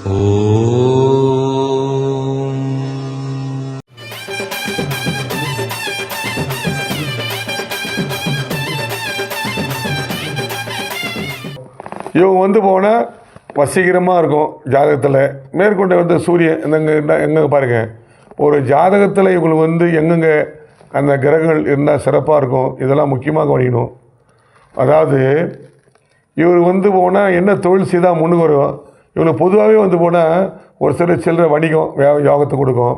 இவங்க வந்து போனால் வசீகரமாக இருக்கும் ஜாதகத்தில். மேற்கொண்டு வந்து சூரியன் எங்க எங்கே பாருங்க. ஒரு ஜாதகத்தில் இவங்களுக்கு வந்து எங்கெங்கே அந்த கிரகங்கள் இருந்தால் சிறப்பாக இருக்கும் இதெல்லாம் முக்கியமாக கவனிக்கணும். அதாவது இவர் வந்து போனால் என்ன தொழில் செய்தால் முன்னுக்கு வரும்? இவங்களுக்கு பொதுவாகவே வந்து போனால் ஒரு சில சில்லற வணிகம் யோகத்தை கொடுக்கும்.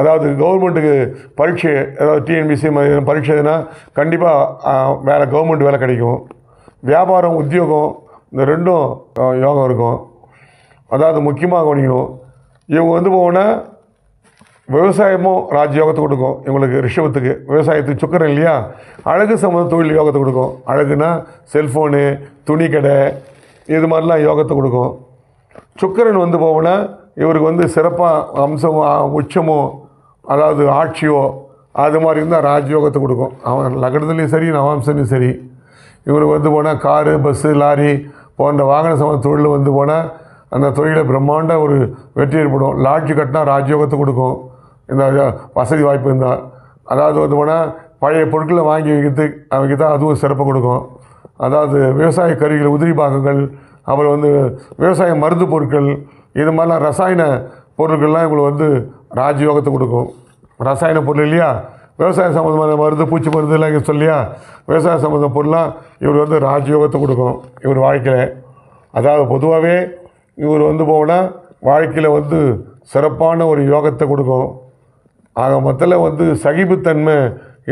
அதாவது கவர்மெண்ட்டுக்கு பரீட்சை அதாவது டிஎன்பிசி மாதிரி பரீட்சை எதுனா கண்டிப்பாக வேலை கவர்மெண்ட் வேலை கிடைக்கும். வியாபாரம் உத்தியோகம் இந்த ரெண்டும் யோகம் இருக்கும். அதாவது முக்கியமாக கவனிக்கணும் இவங்க வந்து போனால் விவசாயமும் ராஜயோகத்தை கொடுக்கும். இவங்களுக்கு ரிஷபத்துக்கு விவசாயத்துக்கு சுக்கரம் இல்லையா? அழகு சம்மந்த தொழில் யோகத்தை கொடுக்கும். அழகுனா செல்ஃபோனு துணி கடை இது மாதிரிலாம் யோகத்தை கொடுக்கும். சுக்கரன் வந்து போவோன்னா இவருக்கு வந்து சிறப்பாக அம்சமோ உச்சமோ அதாவது ஆட்சியோ அது மாதிரி இருந்தால் ராஜயோகத்தை கொடுக்கும். அவன் லக்னத்துலேயும் சரி நவாம்சத்துலேயும் சரி. இவருக்கு வந்து போனால் காரு பஸ்ஸு லாரி போன்ற வாகன சம தொழில் வந்து போனால் அந்த தொழிலை பிரம்மாண்ட ஒரு வெற்றி ஏற்படும். லாட்ஜ் கட்டினா ராஜயோகத்தை கொடுக்கும். இந்த வசதி வாய்ப்பு இருந்தால் அதாவது வந்து போனால் பழைய பொருட்களை வாங்கி வைக்கிறது தான் அதுவும் சிறப்பு கொடுக்கும். அதாவது விவசாய கருவிகள் உதிரி பாகங்கள் அப்புறம் வந்து விவசாய மருந்து பொருட்கள் இது மாதிரிலாம் ரசாயன பொருட்கள்லாம் இவங்களுக்கு வந்து ராஜயோகத்தை கொடுக்கும். ரசாயன பொருள் இல்லையா? விவசாய சம்மந்தமான மருந்து பூச்சி மருந்து எல்லாம் இங்கே சொல்லியா? விவசாய சம்மந்த பொருள்லாம் இவர் வந்து ராஜயோகத்தை கொடுக்கும் இவர் வாழ்க்கையில். அதாவது பொதுவாகவே இவர் வந்து போனால் வாழ்க்கையில் வந்து சிறப்பான ஒரு யோகத்தை கொடுக்கும். ஆக மொத்தத்தில் வந்து சகிப்புத்தன்மை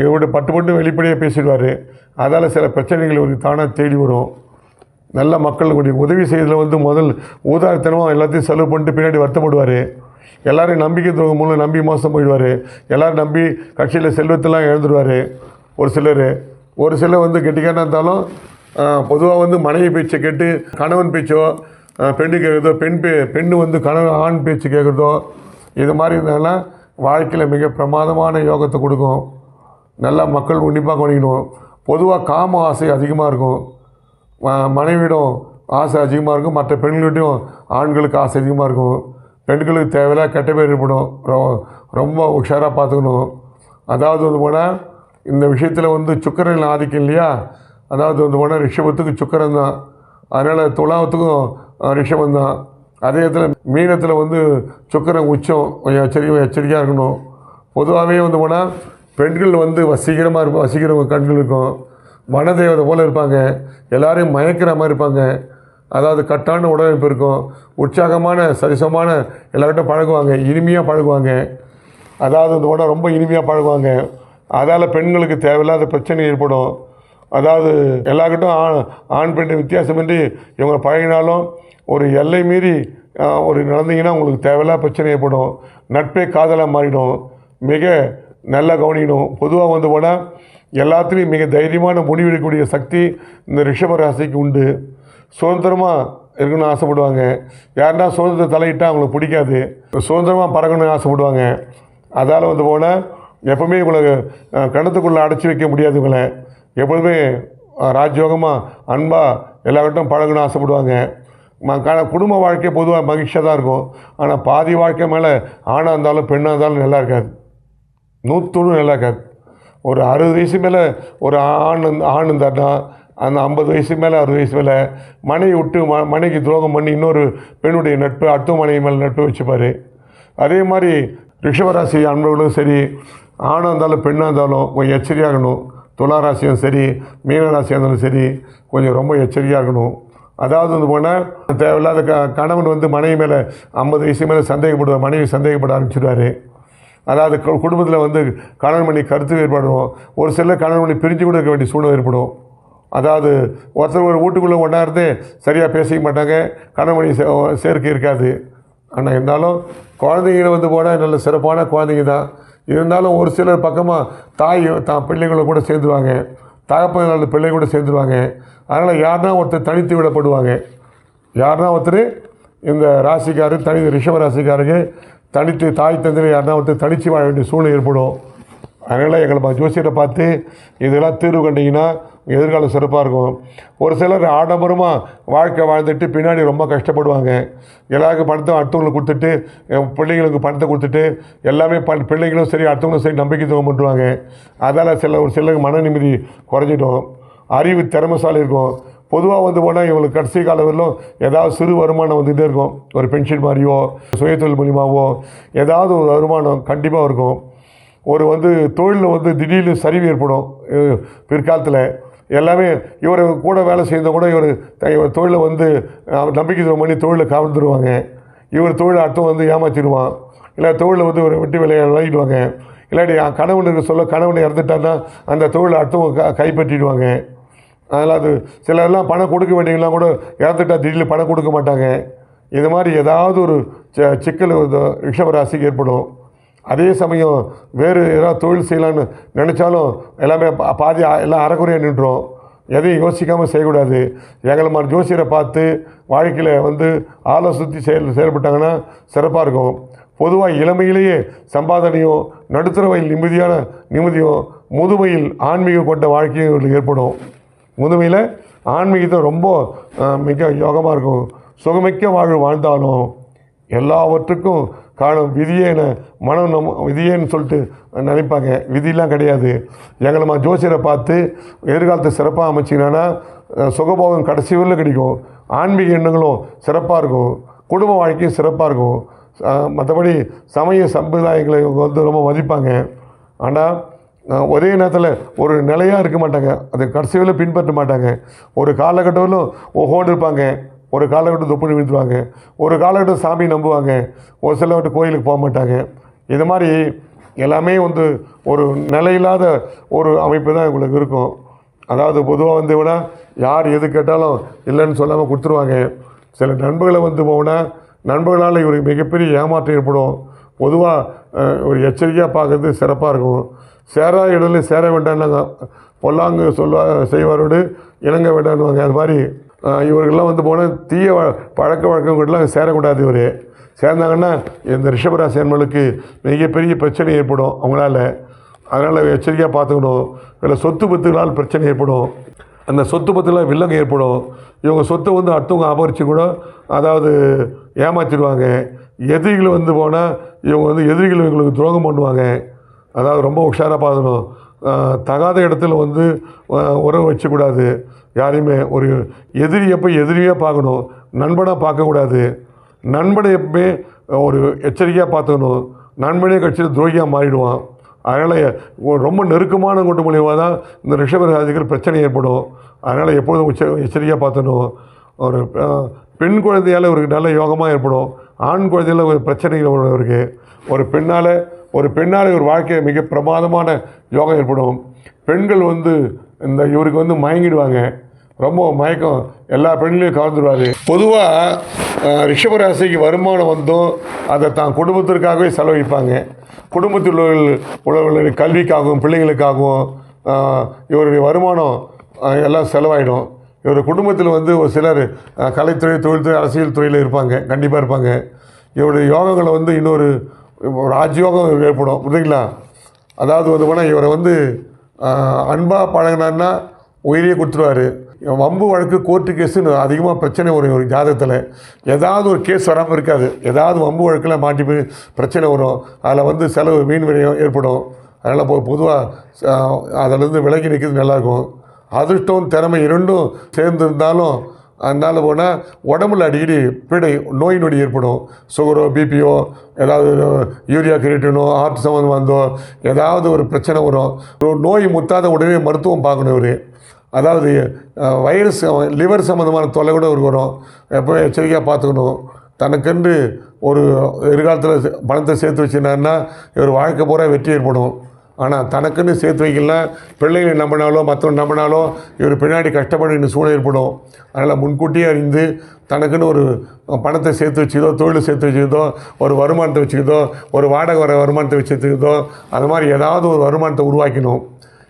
இவருடைய பட்டு பட்டு வெளிப்படையாக பேசிடுவார். அதால் சில பிரச்சனைகள் இவருக்கு தானாக தேடி வரும். நல்ல மக்களுடைய உதவி செய்யறதுல வந்து முதல் ஊதாரித்தனமாக எல்லாத்தையும் செலவு பண்ணிட்டு பின்னாடி வருத்தப்படுவார். எல்லாரையும் நம்பிக்கை துரோகம் மூலம் நம்பி மோசம் போயிடுவார். எல்லோரும் நம்பி கட்சியில் செல்வத்தெல்லாம் இழந்துடுவார் ஒரு சிலர். ஒரு சிலர் வந்து கெட்டிக்காரனாக இருந்தாலும் பொதுவாக வந்து மனைவி பேச்சை கேட்டு கணவன் பேச்சோ பெண்ணு கேட்குறதோ பெண் பே பெண்ணு வந்து கணவன் ஆண் பேச்சு கேட்குறதோ இது மாதிரி இருந்தாலும் வாழ்க்கையில் மிக பிரமாதமான யோகத்தை கொடுக்கும். நல்லா மக்கள் உன்னிப்பாக கவனிக்கணும். பொதுவாக காம ஆசை அதிகமாக இருக்கும். மனைவியிடம் ஆசை அதிகமாக இருக்கும். மற்ற பெண்கள்கிட்டையும் ஆண்களுக்கு ஆசை அதிகமாக இருக்கும். பெண்களுக்கு தேவையில்லா கெட்ட பேர் ஏற்படும். ரொம்ப உஷாராக பார்த்துக்கணும். அதாவது வந்து போனால் இந்த விஷயத்தில் வந்து சுக்கரன் ஆதிக்கம் இல்லையா? அதாவது வந்து போனால் ரிஷபத்துக்கு சுக்கரன் தான். அதனால் துலாவத்துக்கும் ரிஷபம் தான். அதே இடத்துல மீனத்தில் வந்து சுக்கரன் உச்சம் கொஞ்சம் எச்சரிக்கை எச்சரிக்கையாக இருக்கணும். பொதுவாகவே வந்து போனால் பெண்கள் வந்து வசீகரமாக இருக்கும் வசீகரம் கண்கள் இருக்கும். வனதேவதை போல் இருப்பாங்க. எல்லாரையும் மயக்கிற மாதிரி இருப்பாங்க. அதாவது கட்டான உடலமைப்பு இருக்கும். உற்சாகமான சரிசமான எல்லார்கிட்டும் பழகுவாங்க. இனிமையாக பழகுவாங்க. அதாவது இந்த உடம்பு ரொம்ப இனிமையாக பழகுவாங்க. அதால் பெண்களுக்கு தேவையில்லாத பிரச்சனை ஏற்படும். அதாவது எல்லாருக்கிட்டும் ஆண் ஆண் பெண் வித்தியாசமின்றி இவங்க பழகினாலும் ஒரு எல்லை மீறி ஒரு நடந்தீங்கன்னா உங்களுக்கு தேவையில்லாத பிரச்சனை ஏற்படும். நட்பே காதலாக மாறிடும். மிக நல்லா கவனிக்கணும். பொதுவாக வந்து போனால் எல்லாத்துலேயும் மிக தைரியமான முடிவெடுக்கக்கூடிய சக்தி இந்த ரிஷப ராசிக்கு உண்டு. சுதந்திரமாக இருக்கணும்னு ஆசைப்படுவாங்க. யாருன்னா சுதந்திர தலையிட்டால் அவங்களுக்கு பிடிக்காது. சுதந்திரமாக பறக்கணும்னு ஆசைப்படுவாங்க. அதால் வந்து போனால் எப்போவுமே இவங்களை கணத்துக்குள்ளே அடைச்சி வைக்க முடியாது இவங்களை. எப்பொழுதுமே அஹ், ராஜயோகமாக அன்பாக எல்லார்கிட்டும் பழகணும்னு ஆசைப்படுவாங்க. குடும்ப வாழ்க்கை பொதுவாக மகிழ்ச்சியாக தான் இருக்கும். ஆனால் பாதி வாழ்க்கை மேலே ஆணாக இருந்தாலும் பெண்ணாக இருந்தாலும் நல்லா இருக்காது. நூற்றுணும் நல்லா இருக்காது. ஒரு அறுபது வயசு மேலே ஒரு ஆண் ஆண் இருந்தார்னா அந்த ஐம்பது வயசு மேலே அறுபது வயசு மேலே மனைவி விட்டு ம மனைவிக்கு துரோகம் பண்ணி இன்னொரு பெண்ணுடைய நட்பு அடுத்த மனைவி மேலே நட்பு வச்சுப்பார். அதே மாதிரி ரிஷபராசி அன்பர்களும் சரி ஆணாக இருந்தாலும் பெண்ணாக இருந்தாலும் கொஞ்சம் எச்சரிக்கையாகணும் துளாராசியும் சரி மீனராசியாக இருந்தாலும் சரி கொஞ்சம் ரொம்ப எச்சரிக்கையாக இருக்கணும். அதாவது வந்து போனால் தேவையில்லாத க கணவன் வந்து மனைவி மேலே ஐம்பது வயசு மேலே சந்தேகப்படுவார் மனைவி சந்தேகப்பட ஆரம்பிச்சிடுவார் அதாவது குடும்பத்தில் வந்து கணவன் மணி கருத்து வேறுபடும் ஒரு சிலர் கணவன் மணி பிரிஞ்சு கூட இருக்க வேண்டிய சூழ்நிலை ஏற்படும். அதாவது ஒருத்தர் ஒரு வீட்டுக்குள்ளே ஒன்றா இருந்து சரியாக பேசிக்க மாட்டாங்க. கணவன் சே- சேர்க்கை இருக்காது. ஆனால் இருந்தாலும் குழந்தைங்கள வந்து போனால் நல்ல சிறப்பான குழந்தைங்க தான். இருந்தாலும் ஒரு சிலர் பக்கமாக தாய் தான் பிள்ளைங்களை கூட சேர்ந்துருவாங்க. தகப்பன் நல்ல பிள்ளை கூட சேர்ந்துருவாங்க. அதனால் யாருன்னா ஒருத்தர் தனித்து விடப்படுவாங்க. யாருன்னா ஒருத்தர் இந்த ராசிக்காரர் தனி ரிஷப ராசிக்காரருக்கு தனித்து தாய் தந்தை யாருன்னா வந்து தனித்து வாழ வேண்டிய சூழ்நிலை ஏற்படும். அதனால் எங்களை ஜோசியரை பார்த்து இதெல்லாம் தீர்வு கண்டிங்கன்னா எதிர்காலம் சிறப்பாக இருக்கும். ஒரு சிலர் ஆடம்பரமாக வாழ்க்கை வாழ்ந்துட்டு பின்னாடி ரொம்ப கஷ்டப்படுவாங்க. எல்லாருக்கும் பணத்தை அடுத்தவங்களுக்கு கொடுத்துட்டு என் பிள்ளைங்களுக்கு பணத்தை கொடுத்துட்டு எல்லாமே ப பிள்ளைங்களும் சரி அடுத்தவங்களும் சரி நம்பிக்கை துவங்க பண்ணுவாங்க அதால் சில ஒரு சிலருக்கு மன நிம்மதி குறைஞ்சிடும். அறிவு திறமைசாலி இருக்கும். பொதுவாக வந்து போனால் இவங்களுக்கு கடைசி காலவரிலும் ஏதாவது சிறு வருமானம் வந்துகிட்டே இருக்கும். ஒரு பென்ஷன் மாதிரியோ சுயதொழில் மூலியமாகவோ ஏதாவது ஒரு வருமானம் கண்டிப்பாக இருக்கும். ஒரு வந்து தொழிலில் வந்து திடீர்னு சரிவு ஏற்படும். பிற்காலத்தில் எல்லாமே இவர் கூட வேலை செய்த கூட இவர் இவர் தொழிலை வந்து நம்பிக்கை துரோகம் பண்ணி தொழிலை கவர்ந்துருவாங்க. இவர் தொழிலை அடுத்தவங்க வந்து ஏமாற்றிடுவான் இல்லை தொழிலை வந்து ஒரு வெட்டி விலையை விளையிடுவாங்க இல்லாட்டி கணவனுக்கு சொல்ல கணவனை இறந்துட்டான்னா அந்த தொழிலை அடுத்தவங்க க கைப்பற்றிடுவாங்க. அதனால் அது சிலர்லாம் பணம் கொடுக்க வேண்டியவங்களாம் கூட இறந்துட்டா திடீர்னு பணம் கொடுக்க மாட்டாங்க. இது மாதிரி ஏதாவது ஒரு ச- சிக்கல் ரிஷபராசிக்கு ஏற்படும். அதே சமயம் வேறு ஏதாவது தொழில் செய்யலான்னு நினச்சாலும் எல்லாமே பா- பாதி எல்லாம் அறகுறையாக நின்றோம் எதையும் யோசிக்காமல் செய்யக்கூடாது. எங்களை மாதிரி ஜோசியரை பார்த்து வாழ்க்கையில் வந்து ஆலோசித்து செயல் செயல்பட்டாங்கன்னா சிறப்பாக இருக்கும். பொதுவாக இளமையிலேயே சம்பாதனையும் நடுத்தர வயல் நிம்மதியான நிம்மதியும் முதுமையில் ஆன்மீகம் கொண்ட வாழ்க்கையும் ஏற்படும். முதுமையில் ஆன்மீகத்தை ரொம்ப மிக யோகமாக இருக்கும். சுகமிக்க வாழ்வு வாழ்ந்தாலும் எல்லாவற்றுக்கும் காரணம் விதியேன மனம் நம் விதியேன்னு சொல்லிட்டு நினைப்பாங்க. விதியெலாம் கிடையாது. எங்களை மா ஜோசியரை பார்த்து எதிர்காலத்தை சிறப்பாக அமைச்சிங்கன்னா சுகபோகம் கடைசி ஊரில் கிடைக்கும். ஆன்மீக எண்ணங்களும் சிறப்பாக இருக்கும். குடும்ப வாழ்க்கையும் சிறப்பாக இருக்கும். மற்றபடி சமய சம்பிரதாயங்களை இவங்க வந்து ரொம்ப மதிப்பாங்க. ஆனால் ஒரே நேரத்தில் ஒரு நிலையாக இருக்க மாட்டாங்க. அது கடைசியில் பின்பற்ற மாட்டாங்க. ஒரு காலகட்டத்திலும் ஓஹோடு இருப்பாங்க. ஒரு காலகட்டம் துப்புன்னு விழுந்துருவாங்க. ஒரு காலகட்டம் சாமி நம்புவாங்க. ஒரு சில கோயிலுக்கு போக மாட்டாங்க. இது மாதிரி எல்லாமே வந்து ஒரு நிலையில்லாத ஒரு அமைப்பு தான் இவங்களுக்கு இருக்கும். அதாவது பொதுவாக வந்து விட யார் எது கேட்டாலும் இல்லைன்னு சொல்லாமல் கொடுத்துருவாங்க. சில நண்பர்களை வந்து போனால் நண்பர்களால் இவருக்கு மிகப்பெரிய ஏமாற்றம் ஏற்படும். பொதுவாக ஒரு எச்சரிக்கையாக பார்க்குறது சிறப்பாக இருக்கும். சேரா இடத்துல சேர வேண்டாம்னாங்க பொல்லாங்கு சொல்வா செய்வாரோடு இணங்க வேண்டாம்னுவாங்க. அது மாதிரி இவர்கள்லாம் வந்து போனால் தீய வ- பழக்க வழக்கங்கள்லாம் சேரக்கூடாது இவர். சேர்ந்தாங்கன்னா இந்த ரிஷபராசி அன்பர்களுக்கு மிகப்பெரிய பிரச்சனை ஏற்படும் அவங்களால. அதனால் எச்சரிக்கையாக பார்த்துக்கணும் இல்லை சொத்து பத்துகளால் பிரச்சனை ஏற்படும். அந்த சொத்து பத்துலாம் வில்லங்க ஏற்படும். இவங்க சொத்தை வந்து அடுத்தவங்க அபகரித்து கூட அதாவது ஏமாற்றிடுவாங்க எதிரிகள் வந்து போனால் இவங்க வந்து எதிரிகள் இவங்களுக்கு துரோகம் பண்ணுவாங்க. அதாவது ரொம்ப உஷாராக பார்க்கணும். தகாத இடத்துல வந்து உறவு வச்சக்கூடாது. யாரையுமே ஒரு எதிரி எப்போ எதிரியாக பார்க்கணும். நண்பனாக பார்க்கக்கூடாது. நண்பனை எப்பவுமே ஒரு எச்சரிக்கையாக பார்த்துக்கணும். நண்பனே கட்சியில் துரோகியாக மாறிடுவான். அதனால் ரொம்ப நெருக்கமான கூட்டு மூலியமாக தான் இந்த ரிஷபராசிகள் பிரச்சனை ஏற்படும். அதனால் எப்பொழுதும் உச்ச எச்சரிக்கையாக பார்த்துக்கணும். ஒரு பெண் குழந்தையால் ஒரு நல்ல யோகமாக ஏற்படும். ஆண் குழந்தையில் ஒரு பிரச்சனைகள் வரும் ஒரு பெண்ணால் ஒரு பெண்ணால் ஒரு வாழ்க்கை மிக பிரமாதமான யோகம் ஏற்படும். பெண்கள் வந்து இந்த இவருக்கு வந்து மயங்கிடுவாங்க. ரொம்ப மயக்கம். எல்லா பெண்களையும் கலந்துடுவார் பொதுவாக ரிஷபராசிக்கு வருமானம் வந்தும் அதை தான் குடும்பத்திற்காகவே செலவழிப்பாங்க. குடும்பத்தில் உள்ள- உள்ளவர்களுடைய கல்விக்காகவும் பிள்ளைங்களுக்காகவும் இவருடைய வருமானம் எல்லாம் செலவாயிடும். இவர் குடும்பத்தில் வந்து ஒரு சிலர் கலைத்துறை தொழில்துறை அரசியல் துறையில் இருப்பாங்க. கண்டிப்பாக இருப்பாங்க. இவருடைய யோகங்களை வந்து இன்னொரு ராஜயோகம் ஏற்படும். புரியுதுங்களா? அதாவது வந்து போனால் இவரை வந்து அன்பாக பழகினார்னா உயிரையே கொடுத்துருவாரு. வம்பு வழக்கு கோர்ட்டு கேஸுன்னு அதிகமாக பிரச்சனை வரும் ஒரு ஜாதகத்தில். ஏதாவது ஒரு கேஸ் வராமல் இருக்காது. ஏதாவது வம்பு வழக்கில் மாட்டி போய் பிரச்சனை வரும். அதில் வந்து செலவு மீன் விரயம் ஏற்படும். அதனால் பொதுவாக அதிலேருந்து விலகி நிற்கிறது நல்லாயிருக்கும் அதிர்ஷ்டம் திறமை இரண்டும் சேர்ந்துருந்தாலும் அதனால் போனால் உடம்புல அடிக்கடி பீடை நோய் நொடி ஏற்படும். சுகரோ பிபியோ ஏதாவது யூரியா கிரியேட்டினோ ஹார்ட் சம்மந்தமாக வந்தோ ஏதாவது ஒரு பிரச்சனை வரும். ஒரு நோய் முத்தாத உடனே மருத்துவம் பார்க்கணும் இவர். அதாவது வைரஸ் லிவர் சம்மந்தமான தொல்லை கூட இவருக்கு வரும். எப்போ எச்சரிக்கையாக பார்த்துக்கணும். தனக்கென்று ஒரு எதிர்காலத்தில் பணத்தை சேர்த்து வச்சுனாருன்னா இவர் வாழ்க்கை பூரா வெற்றி ஏற்படும். ஆனால் தனக்குன்னு சேர்த்து வைக்கல. பிள்ளைகளை நம்பினாலோ மற்றவங்க நம்பினாலோ இவர் பின்னாடி கஷ்டப்பட வேண்டிய சூழல் ஏற்படும். அதனால் முன்கூட்டியே அறிந்து தனக்குன்னு ஒரு பணத்தை சேர்த்து வச்சுதோ தொழில் சேர்த்து வச்சுக்கிதோ ஒரு வருமானத்தை வச்சுக்கிதோ ஒரு வாடகை வர வருமானத்தை வச்சுக்கிதோ அது மாதிரி ஏதாவது ஒரு வருமானத்தை உருவாக்கணும்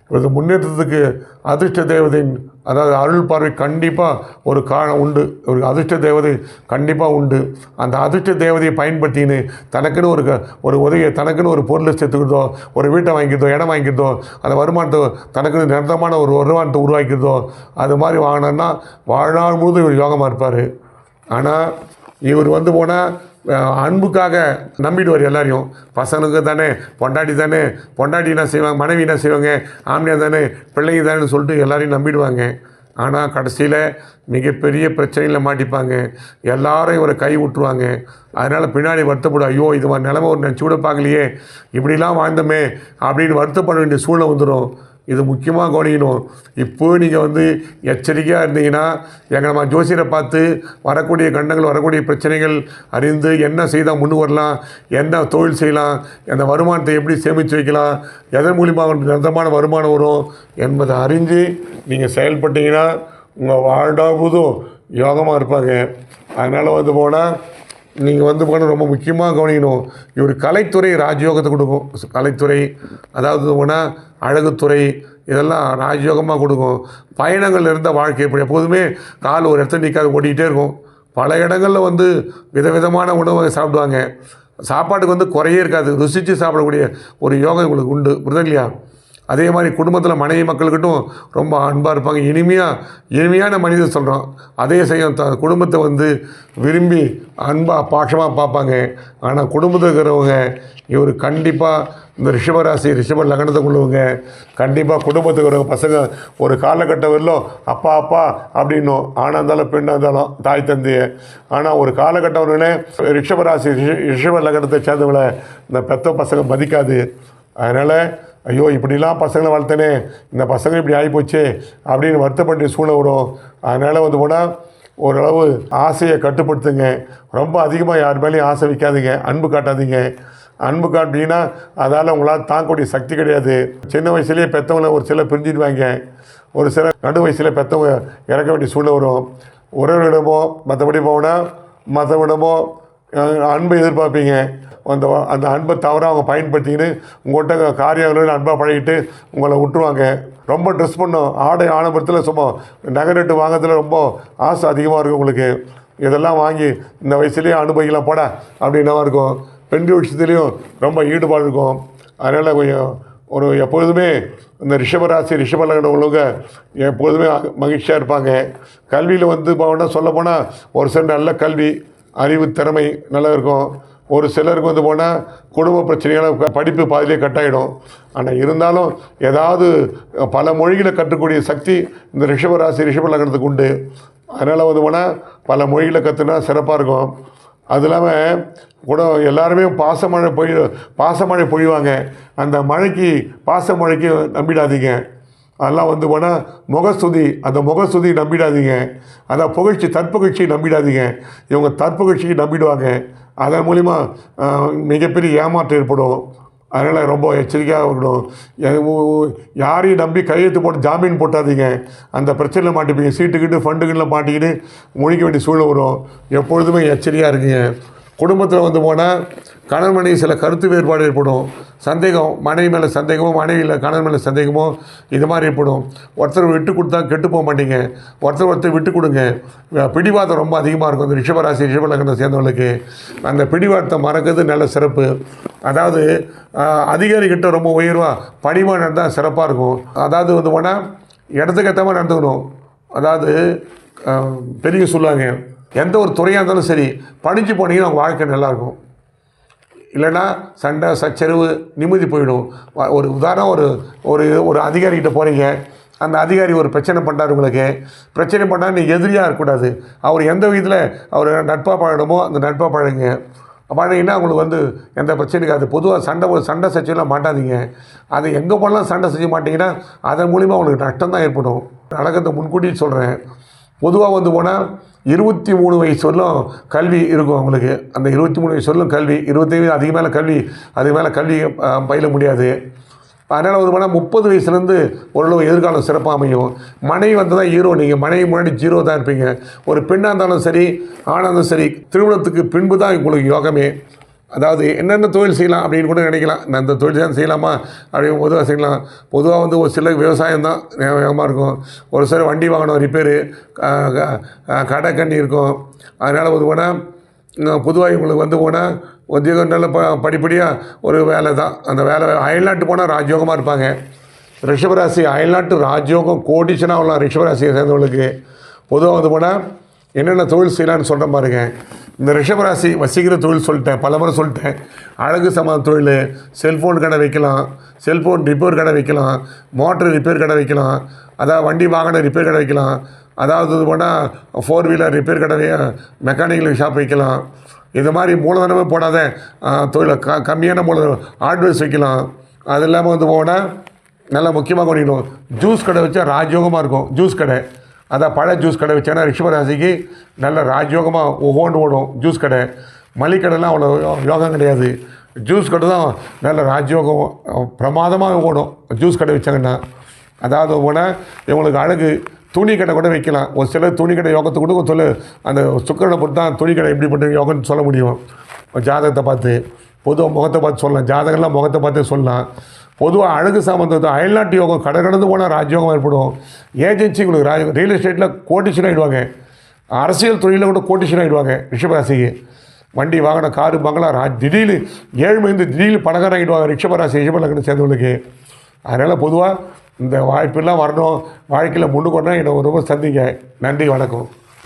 இவரது முன்னேற்றத்துக்கு அதிர்ஷ்ட தேவதையின் அதாவது அருள் பார்வை கண்டிப்பாக ஒரு காரணம் உண்டு. ஒரு அதிர்ஷ்ட தேவதை கண்டிப்பாக உண்டு. அந்த அதிர்ஷ்ட தேவதையை பயன்படுத்தின்னு தனக்குன்னு ஒரு க- ஒரு உதவியை தனக்குன்னு ஒரு பொருளை சேர்த்துக்கிறதோ ஒரு வீட்டை வாங்கிக்கிறதோ இடம் வாங்கிக்கிறதோ அந்த வருமானத்தை தனக்குன்னு நிரந்தரமான ஒரு வருமானத்தை உருவாக்கிறதோ அது மாதிரி வாங்கினோன்னா வாழ்நாள் முழுதும் இவர் யோகமாக இருப்பார். ஆனால் இவர் வந்து போனால் அன்புக்காக நம்பிடுவார் எல்லாரையும். பசங்களுக்கு தானே பொண்டாட்டி தானே பொண்டாட்டி என்ன செய்வாங்க மனைவி என்ன செய்வாங்க ஆம்னியா தானே பிள்ளைங்க தானே சொல்லிட்டு எல்லாரையும் நம்பிடுவாங்க. ஆனால் கடைசியில் மிகப்பெரிய பிரச்சனையில் மாட்டிப்பாங்க. எல்லாரும் இவரை கை விட்டுருவாங்க அதனால் பின்னாடி வருத்தப்படும் ஐயோ இது மாதிரி நிலமை ஒரு நினச்சி கூட பார்க்கலையே. இப்படிலாம் வாழ்ந்தோமே அப்படின்னு வருத்தப்பட வேண்டிய சூழ்நிலை வந்துடும் இது முக்கியமாக கவனிக்கணும். இப்போ நீங்கள் வந்து எச்சரிக்கையாக இருந்தீங்கன்னா எங்கள் நம்ம ஜோசியரை பார்த்து வரக்கூடிய கண்டங்கள் வரக்கூடிய பிரச்சனைகள் அறிந்து என்ன செய்தால் முன்னு வரலாம் என்ன தொழில் செய்யலாம் அந்த வருமானத்தை எப்படி சேமித்து வைக்கலாம் எதன் மூலியமாக நிரந்தரமான வருமானம் வரும் என்பதை அறிஞ்சு நீங்கள் செயல்பட்டீங்கன்னா உங்கள் வாழ்நாள்முழுதும் யோகமாக இருப்பாங்க. அதனால் வந்து போனால் நீங்கள் வந்து போனால் ரொம்ப முக்கியமாக கவனிக்கணும். இவர் கலைத்துறை ராஜயோகத்தை கொடுக்கும். கலைத்துறை அதாவது போனால் அழகுத்துறை இதெல்லாம் ராஜயோகமாக கொடுக்கும். பயணங்கள் இருந்த வாழ்க்கை இப்படி எப்போதுமே கால் ஒரு இடத்துல நிற்காது ஓடிக்கிட்டே இருக்கும். பல இடங்களில் வந்து விதவிதமான உணவை சாப்பிடுவாங்க. சாப்பாட்டுக்கு வந்து குறையே இருக்காது. ருசித்து சாப்பிடக்கூடிய ஒரு யோகம் உங்களுக்கு உண்டு. புரியுதா இல்லையா? அதே மாதிரி குடும்பத்தில் மனைவி மக்கள்கிட்டும் ரொம்ப அன்பாக இருப்பாங்க. இனிமையாக இனிமையான மனிதர் சொல்கிறோம் அதே செய்யும் த குடும்பத்தை வந்து விரும்பி அன்பாக பாஷமாக பார்ப்பாங்க. ஆனால் குடும்பத்தில் இருக்கிறவங்க இவர் கண்டிப்பாக இந்த ரிஷபராசி ரிஷப லக்னத்தை கொள்ளுவங்க கண்டிப்பாக குடும்பத்துக்கு இருக்கிற பசங்க ஒரு காலகட்டம் வரலும் அப்பா அப்பா அப்படின்னும் ஆணாக இருந்தாலும் பெண்ணாக இருந்தாலும் தாய் தந்தையை. ஆனால் ஒரு காலகட்டம் வரனே ரிஷபராசி ரிஷ ரிஷப லக்னத்தை சேர்ந்தவங்களை இந்த பெத்த பசங்க மதிக்காது. அதனால் ஐயோ இப்படிலாம் பசங்களை வளர்த்தனே இந்த பசங்க இப்படி ஆகிப்போச்சு அப்படின்னு வருத்தப்பட்டு சூழ்நிலை வரும். அதனால் வந்து போனால் ஓரளவு ஆசையை கட்டுப்படுத்துங்க. ரொம்ப அதிகமாக யார் மேலேயும் ஆசை வைக்காதீங்க. அன்பு காட்டாதீங்க. அன்பு காட்டினீங்கன்னா அதால் உங்களால் தாங்கக்கூடிய சக்தி கிடையாது. சின்ன வயசுலேயே பெற்றவங்கள ஒரு சில பிரிஞ்சிடுவாங்க. ஒரு சில நடு வயசில் பெற்றவங்க இறக்க வேண்டிய சூழ்நிலை வரும். உறவிடமோ மற்றபடி போனால் மற்றவிடமோ அன்பை எதிர்பார்ப்பீங்க. அந்த அந்த அன்பை தவிர அவங்க பயன்படுத்திக்கின்னு உங்கள்கிட்ட காரியாவில் அன்பாக பழகிட்டு உங்களை விட்டுருவாங்க. ரொம்ப ட்ரெஸ் பண்ணும் ஆடை ஆடம்பரத்தில் சும்மா நகரட்டு வாங்கிறதுல ரொம்ப ஆசை அதிகமாக இருக்கும் உங்களுக்கு. இதெல்லாம் வாங்கி இந்த வயசுலேயே அனுபவிக்கலாம் போட அப்படின்னவா இருக்கும். பெண்கள் விஷயத்துலேயும் ரொம்ப ஈடுபாடு இருக்கும். அதனால் கொஞ்சம் ஒரு எப்பொழுதுமே இந்த ரிஷபராசி ரிஷபலகன உள்ளவங்க எப்பொழுதுமே மகிழ்ச்சியாக இருப்பாங்க. கல்வியில் வந்து போனால் சொல்ல போனால் ஒரு சில நல்ல கல்வி அறிவு திறமை நல்லா இருக்கும். ஒரு சிலருக்கு வந்து போனால் குடும்ப பிரச்சனைகளால் படிப்பு பாதியிலே கட்டாயிடும். ஆனால் இருந்தாலும் ஏதாவது பல மொழிகளை கற்றுக்கூடிய சக்தி இந்த ரிஷபராசி ரிஷப லக்னத்துக்கு உண்டு. அதனால் வந்து போனால் பல மொழிகளை கற்றுனா சிறப்பாக இருக்கும். அது இல்லாமல் கூட எல்லாருமே பாசமழை பொழி பாசமழை பொழிவாங்க. அந்த மழைக்கு பாசமழைக்கு நம்பிடாதீங்க. அதெல்லாம் வந்து போனால் முகஸ்துதி அந்த முகஸ்துதி நம்பிடாதீங்க. அதான் புகழ்ச்சி தற்புகழ்ச்சியை நம்பிடாதீங்க. இவங்க தற்புகழ்ச்சியை நம்பிடுவாங்க. அதன் மூலிமா மிகப்பெரிய ஏமாற்றம் ஏற்படும். அதனால் ரொம்ப எச்சரிக்கையாக இருக்கணும். யாரையும் நம்பி கையெழுத்து போட்டு ஜாமீன் போட்டாதீங்க. அந்த பிரச்சனையில் மாட்டிப்பீங்க. சீட்டுக்கிட்டு ஃபண்டுகளில் மாட்டிக்கிட்டு முழிக்க வேண்டிய சூழ்நிலை வரும். எப்பொழுதுமே எச்சரிக்கையாக இருக்கீங்க. குடும்பத்தில் வந்து போனால் கணவன் மனைவி சில கருத்து வேறுபாடு ஏற்படும். சந்தேகம் மனைவி மேலே சந்தேகமோ மனைவியில் கணவன் மேலே சந்தேகமோ இது மாதிரி ஏற்படும். ஒருத்தர் விட்டு கொடுத்தா கெட்டு போக மாட்டீங்க. ஒருத்தர் ஒருத்தர் விட்டு கொடுங்க. பிடிவாதம் ரொம்ப அதிகமாக இருக்கும். இந்த ரிஷபராசி ரிஷப சேர்ந்தவங்களுக்கு அந்த பிடிவாதத்தை மறக்கிறது நல்ல சிறப்பு. அதாவது அதிகாரிகிட்ட ரொம்ப உயர்வாக பணிவாக நடந்தால் சிறப்பாக இருக்கும். அதாவது வந்து போனால் இடத்துக்கு ஏற்ற மாதிரி நடந்துக்கணும். அதாவது பெரிய சொல்லுவாங்க எந்த ஒரு துறையாக இருந்தாலும் சரி படித்து போனீங்கன்னா உங்கள் வாழ்க்கை நல்லாயிருக்கும். இல்லைன்னா சண்டை சச்சரவு நிம்மதி போயிடும். ஒரு உதாரணம் ஒரு ஒரு ஒரு அதிகாரிகிட்ட போகிறீங்க அந்த அதிகாரி ஒரு பிரச்சனை பண்ணுறாரு உங்களுக்கு. பிரச்சனை பண்ணால் நீங்கள் எதிரியாக இருக்கக்கூடாது. அவர் எந்த விதத்தில் அவர் நட்பாக பழகணுமோ அந்த நட்பாக பழகுங்க. பழகினா உங்களுக்கு வந்து எந்த பிரச்சனையும் இருக்காது. பொதுவாக சண்டை ஒரு சண்டை சச்சரவுலாம் மாட்டாதீங்க. அது எங்கே போனாலும் சண்டை செய்ய மாட்டீங்கன்னா அதன் மூலிமா உங்களுக்கு நஷ்டம் தான் ஏற்படும். நடக்கிறத முன்கூட்டி சொல்கிறேன் பொதுவாக வந்து போனால் இருபத்தி மூணு வயசு வரலும் கல்வி இருக்கும் அவங்களுக்கு. அந்த இருபத்தி மூணு வயசு வரலும் கல்வி இருபத்தைந்து அதுக்கு மேலே கல்வி அதுக்கு மேலே கல்வி பயில முடியாது. அதனால் ஒரு போனால் முப்பது வயசுலேருந்து ஓரளவு எதிர்காலம் சிறப்பாக அமையும். மனைவி வந்து தான் ஹீரோ நீங்கள் மனைவி முன்னாடி ஜீரோ தான் இருப்பீங்க. ஒரு பெண்ணாக இருந்தாலும் சரி ஆணாக இருந்தாலும் சரி திருமணத்துக்கு பின்பு தான் உங்களுக்கு யோகமே. அதாவது என்னென்ன தொழில் செய்யலாம் அப்படின்னு கூட நினைக்கலாம். நான் இந்த தொழில் தான் செய்யலாமா அப்படின்னு பொதுவாக செய்யலாம். பொதுவாக வந்து ஒரு சில விவசாயம் தான் வேகமாக இருக்கும். ஒரு சில வண்டி வாங்கணும் ரிப்பேரு கடை கண்ணி இருக்கும். அதனால் வந்து போனால் பொதுவாக இவங்களுக்கு வந்து போனால் உத்தியோகம் நல்ல ப படிப்படியாக ஒரு வேலை தான். அந்த வேலை அயல்நாட்டு போனால் ராஜயோகமாக இருப்பாங்க. ரிஷபராசி அயல்நாட்டு ராஜயோகம் கோடிச்சனாக உள்ள ரிஷபராசியை சேர்ந்தவங்களுக்கு. பொதுவாக வந்து போனால் என்னென்ன தொழில் செய்யலாம்னு சொல்கிறேன் பாருங்க. இந்த ரிஷபராசி வசீகர தொழில் சொல்லிட்டேன் பல முறை சொல்லிட்டேன். அழகு சமாத தொழில் செல்ஃபோன் கடை வைக்கலாம் செல்ஃபோன் ரிப்பேர் கடை வைக்கலாம் மோட்டர் ரிப்பேர் கடை வைக்கலாம் அதாவது வண்டி வாகன ரிப்பேர் கடை வைக்கலாம் அதாவது இது போனால் ஃபோர் வீலர் ரிப்பேர் கடை மெக்கானிக்கல் ஷாப் வைக்கலாம். இது மாதிரி மூலதனமே போடாத தொழில் க கம்மியான மூலதனம் ஆர்டர்ஸ் வைக்கலாம். அது இல்லாமல் வந்து போனால் நல்லா முக்கியமாக கவனிக்கணும் ஜூஸ் கடை வச்சா ராஜயோகமாக இருக்கும் ஜூஸ் கடை. அதான் பழ ஜூஸ் கடை வச்சேன்னா ரிஷபராசிக்கு நல்ல ராஜயோகமாக ஒவ்வொன்று ஓடும் ஜூஸ் கடை. மளிகடைலாம் அவ்வளோ யோகம் கிடையாது. ஜூஸ் கடை தான் நல்ல ராஜயோகம் பிரமாதமாக ஓடும். ஜூஸ் கடை வச்சாங்கன்னா. அதாவது போனால் இவங்களுக்கு அழகு. துணி கடை கூட வைக்கலாம். ஒரு சிலர் துணி கடை யோகத்தை கூட ஒரு சொல்லு அந்த சுக்கரனை பொறுத்து தான் துணி கடை எப்படி பண்ணுறது யோகம்னு சொல்ல முடியும். ஜாதகத்தை பார்த்து. பொதுவாக முகத்தை பார்த்து சொல்லலாம். ஜாதகம்லாம் முகத்தை பார்த்து சொல்லலாம். பொதுவாக அழகு சம்பந்தத்தை அயல்நாட்டு யோகம் கடை கடந்து போனால் ராஜயோகம் ஏற்படும். ஏஜென்சி உங்களுக்கு ராஜ ரியல் எஸ்டேட்டில் கோட்டிஷன் ஆகிடுவாங்க அரசியல் தொழிலில் கூட கோட்டிஷன் ஆகிடுவாங்க ரிஷபராசிக்கு. வண்டி வாங்கின காரு பங்களா ரா திடீர்னு ஏழ்மைந்து திடீர்னு பணக்காரன் ஆகிடுவாங்க ரிஷபராசி ரிஷபலக்கணம் சேர்ந்தவங்களுக்கு. அதனால் பொதுவாக இந்த வாய்ப்பெல்லாம் வரணும். வாழ்க்கையில் முன்னுக்கு வரணும். என்னை ரொம்ப சந்திங்க. நன்றி வணக்கம்.